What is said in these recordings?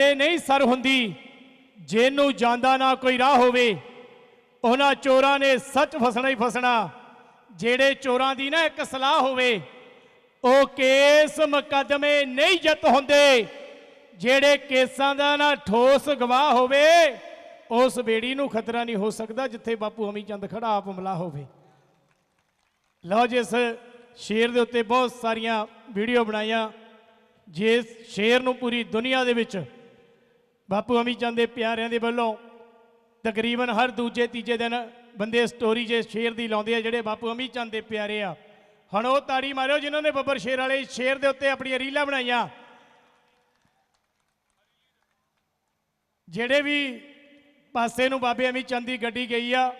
ਇਹ ਨਹੀਂ ਸਰ ਹੁੰਦੀ, ਜਿਹਨੂੰ ਜਾਂਦਾ ਨਾ ਕੋਈ ਰਾਹ ਹੋਵੇ, ਉਹਨਾਂ ਚੋਰਾਂ ਨੇ ਸੱਚ ਫਸਣਾ ਹੀ ਫਸਣਾ। ਜਿਹੜੇ ਚੋਰਾਂ ਦੀ ਨਾ ਇੱਕ ਸਲਾਹ ਹੋਵੇ, ਉਹ ਕੇਸ ਮੁਕੱਦਮੇ ਨਹੀਂ ਜਿੱਤ ਹੁੰਦੇ। ਜਿਹੜੇ ਕੇਸਾਂ ਦਾ ਨਾ ਠੋਸ ਗਵਾਹ ਹੋਵੇ, ਉਸ ਬੇੜੀ ਨੂੰ ਖਤਰਾ ਨਹੀਂ ਹੋ ਸਕਦਾ ਜਿੱਥੇ ਬਾਪੂ ਹਮੀ ਚੰਦ ਖੜਾ ਆਪ ਹਮਲਾ ਹੋਵੇ। ਲਓ ਜਿਸ ਸ਼ੇਰ ਦੇ ਉੱਤੇ ਬਹੁਤ ਸਾਰੀਆਂ ਵੀਡੀਓ ਬਣਾਈਆਂ। ਜਿਸ ਸ਼ੇਰ ਨੂੰ ਪੂਰੀ ਦੁਨੀਆ ਦੇ ਵਿੱਚ ਬਾਪੂ ਅਮੀ ਚੰਦ ਦੇ ਪਿਆਰਿਆਂ ਦੇ ਵੱਲੋਂ ਤਕਰੀਬਨ ਹਰ ਦੂਜੇ ਤੀਜੇ ਦਿਨ ਬੰਦੇ ਸਟੋਰੀ ਜੇ ਸ਼ੇਰ ਦੀ ਲਾਉਂਦੇ ਆ ਜਿਹੜੇ ਬਾਪੂ ਅਮੀ ਚੰਦ ਦੇ ਪਿਆਰੇ ਆ। ਹੁਣ ਉਹ ਤਾੜੀ ਮਾਰਿਓ ਜਿਨ੍ਹਾਂ ਨੇ ਬੱਬਰ ਸ਼ੇਰ ਵਾਲੇ ਸ਼ੇਰ ਦੇ ਉੱਤੇ ਆਪਣੀਆਂ ਰੀਲਾਂ ਬਣਾਈਆਂ। ਜਿਹੜੇ ਵੀ ਪਾਸੇ ਨੂੰ ਬਾਬੇ ਅਮੀ ਚੰਦ ਦੀ ਗੱਡੀ ਗਈ ਆ,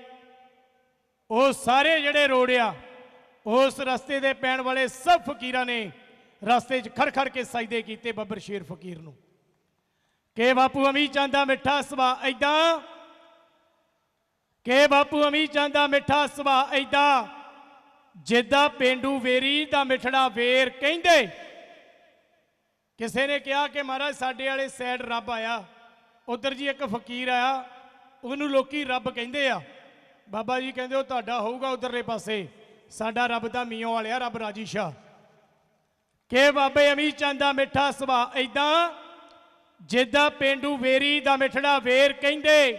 ਉਹ ਸਾਰੇ ਜਿਹੜੇ ਰੋਡ ਆ, ਉਸ ਰਸਤੇ ਦੇ ਪੈਣ ਵਾਲੇ ਸਭ ਫਕੀਰਾਂ ਨੇ ਰਸਤੇ 'ਚ ਖੜ ਖੜ ਕੇ ਸਾਈਦੇ ਕੀਤੇ ਬੱਬਰ ਸ਼ੇਰ ਫਕੀਰ ਨੂੰ। ਕਿ ਬਾਪੂ ਅਮੀ ਚਾਂਦਾ ਮਿੱਠਾ ਸੁਭਾ ਐਦਾਂ ਕਿ ਬਾਪੂ ਅਮੀ ਚਾਂਦਾ ਮਿੱਠਾ ਸੁਭਾ ਐਦਾਂ ਜਿੱਦਾਂ ਪਿੰਡੂ ਵੇਰੀ ਦਾ ਮਿੱਠੜਾ ਵੇਰ ਕਹਿੰਦੇ। ਕਿਸੇ ਨੇ ਕਿਹਾ ਕਿ ਮਹਾਰਾਜ ਸਾਡੇ ਵਾਲੇ ਸਾਈਡ ਰੱਬ ਆਇਆ। ਉਧਰ ਜੀ ਇੱਕ ਫਕੀਰ ਆਇਆ, ਉਹਨੂੰ ਲੋਕੀ ਰੱਬ ਕਹਿੰਦੇ ਆ। ਬਾਬਾ ਜੀ ਕਹਿੰਦੇ, ਉਹ ਤੁਹਾਡਾ ਹੋਊਗਾ ਉਧਰਲੇ ਪਾਸੇ। ਸਾਡਾ ਰੱਬ ਤਾਂ ਮੀਆਂ ਵਾਲਿਆ, ਰੱਬ ਰਾਜੀ ਸ਼ਾਹ। ਕਿ ਬਾਬੇ ਅਮੀ ਚੰਦ ਮਿੱਠਾ ਸੁਭਾ ਐਦਾਂ ਜਿੱਦਾਂ ਪਿੰਡੂ ਵੇਰੀ ਦਾ ਮਿਠੜਾ ਵੇਰ ਕਹਿੰਦੇ,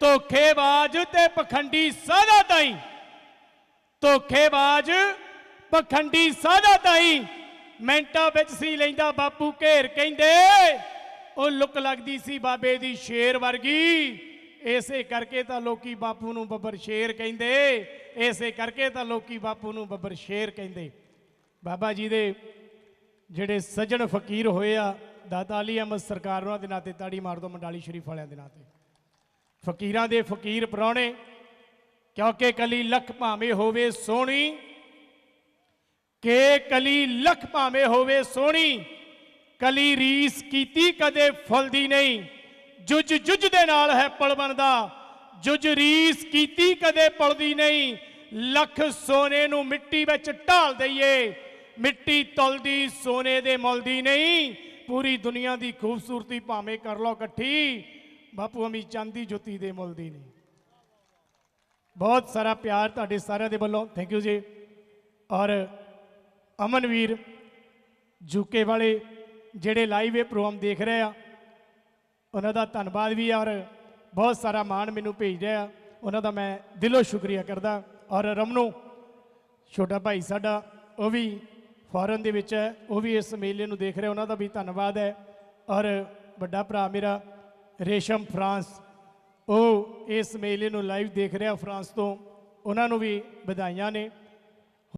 ਧੋਖੇਬਾਜ਼ ਤੇ ਪਖੰਡੀ ਸਾਦਾ ਤਾਈ। ਧੋਖੇਬਾਜ਼, ਪਖੰਡੀ ਸਾਦਾ ਤਾਈ। ਮਿੰਟਾਂ ਵਿੱਚ ਸੀ ਲੈਂਦਾ ਬਾਪੂ ਘੇਰ ਕਹਿੰਦੇ, ਉਹ ਲੁੱਕ ਲੱਗਦੀ ਸੀ ਬਾਬੇ ਦੀ ਸ਼ੇਰ ਵਰਗੀ। ਇਸੇ ਕਰਕੇ ਤਾਂ ਲੋਕੀ ਬਾਪੂ ਨੂੰ ਬੱਬਰ ਸ਼ੇਰ ਕਹਿੰਦੇ, ਇਸੇ ਕਰਕੇ ਤਾਂ ਲੋਕੀ ਬਾਪੂ ਨੂੰ ਬੱਬਰ ਸ਼ੇਰ ਕਹਿੰਦੇ। ਬਾਬਾ ਜੀ ਦੇ ਜਿਹੜੇ ਸੱਜਣ ਫਕੀਰ ਹੋਏ ਆ ਦਾਦਾ ਅਲੀ ਅਹਿਮਦ ਸਰਕਾਰ ਉਹਨਾਂ ਦੇ ਨਾਂ ਤੇ ਤਾੜੀ ਮਾਰ ਦੋ ਮੰਡਾਲੀ ਸ਼ਰੀਫ ਵਾਲਿਆਂ ਦੇ ਨਾਂ ਤੇ ਫਕੀਰਾਂ ਦੇ ਫਕੀਰ ਪ੍ਰਾਹੁਣੇ, ਕਿਉਂਕਿ ਕਲੀ ਲੱਖ ਭਾਵੇਂ ਹੋਵੇ ਸੋਹਣੀ, ਕਿ ਕਲੀ ਲੱਖ ਭਾਵੇਂ ਹੋਵੇ ਸੋਹਣੀ, ਕਲੀ ਰੀਸ ਕੀਤੀ ਕਦੇ ਫਲਦੀ ਨਹੀਂ। ਜੁਜ ਜੁਜ ਦੇ ਨਾਲ ਹੈ ਪਲ ਬਣਦਾ, ਜੁਜ ਰੀਸ ਕੀਤੀ ਕਦੇ ਪਲਦੀ ਨਹੀਂ। ਲੱਖ ਸੋਨੇ ਨੂੰ ਮਿੱਟੀ ਵਿੱਚ ਢਾਲ ਦਈਏ, ਮਿੱਟੀ ਤੁਲਦੀ ਸੋਨੇ ਦੇ ਮੁੱਲ ਦੀ ਨਹੀਂ। ਪੂਰੀ ਦੁਨੀਆ ਦੀ ਖੂਬਸੂਰਤੀ ਭਾਵੇਂ ਕਰ ਲਓ ਇਕੱਠੀ, ਬਾਪੂ ਅਮੀ ਚਾਂਦੀ ਜੁੱਤੀ ਦੇ ਮੁੱਲ ਦੀ ਨਹੀਂ। ਬਹੁਤ ਸਾਰਾ ਪਿਆਰ ਤੁਹਾਡੇ ਸਾਰਿਆਂ ਦੇ ਵੱਲੋਂ ਥੈਂਕ ਯੂ ਜੀ। ਔਰ ਅਮਨਵੀਰ ਜੂਕੇ ਵਾਲੇ ਜਿਹੜੇ ਲਾਈਵ ਇਹ ਪ੍ਰੋਗਰਾਮ ਦੇਖ ਰਹੇ ਆ, ਉਹਨਾਂ ਦਾ ਧੰਨਵਾਦ ਵੀ ਔਰ ਬਹੁਤ ਸਾਰਾ ਮਾਣ ਮੈਨੂੰ ਭੇਜ ਰਿਹਾ ਉਹਨਾਂ ਦਾ ਮੈਂ ਦਿਲੋਂ ਸ਼ੁਕਰੀਆ ਕਰਦਾ ਔਰ ਰਮਨੂ, ਛੋਟਾ ਭਾਈ ਸਾਡਾ, ਉਹ ਵੀ ਫੋਰਨ ਦੇ ਵਿੱਚ ਹੈ, ਉਹ ਵੀ ਇਸ ਮੇਲੇ ਨੂੰ ਦੇਖ ਰਿਹਾ, ਉਹਨਾਂ ਦਾ ਵੀ ਧੰਨਵਾਦ ਹੈ। ਔਰ ਵੱਡਾ ਭਰਾ ਮੇਰਾ, ਰੇਸ਼ਮ ਫਰਾਂਸ, ਉਹ ਇਸ ਮੇਲੇ ਨੂੰ ਲਾਈਵ ਦੇਖ ਰਿਹਾ ਫਰਾਂਸ ਤੋਂ, ਉਹਨਾਂ ਨੂੰ ਵੀ ਵਧਾਈਆਂ ਨੇ।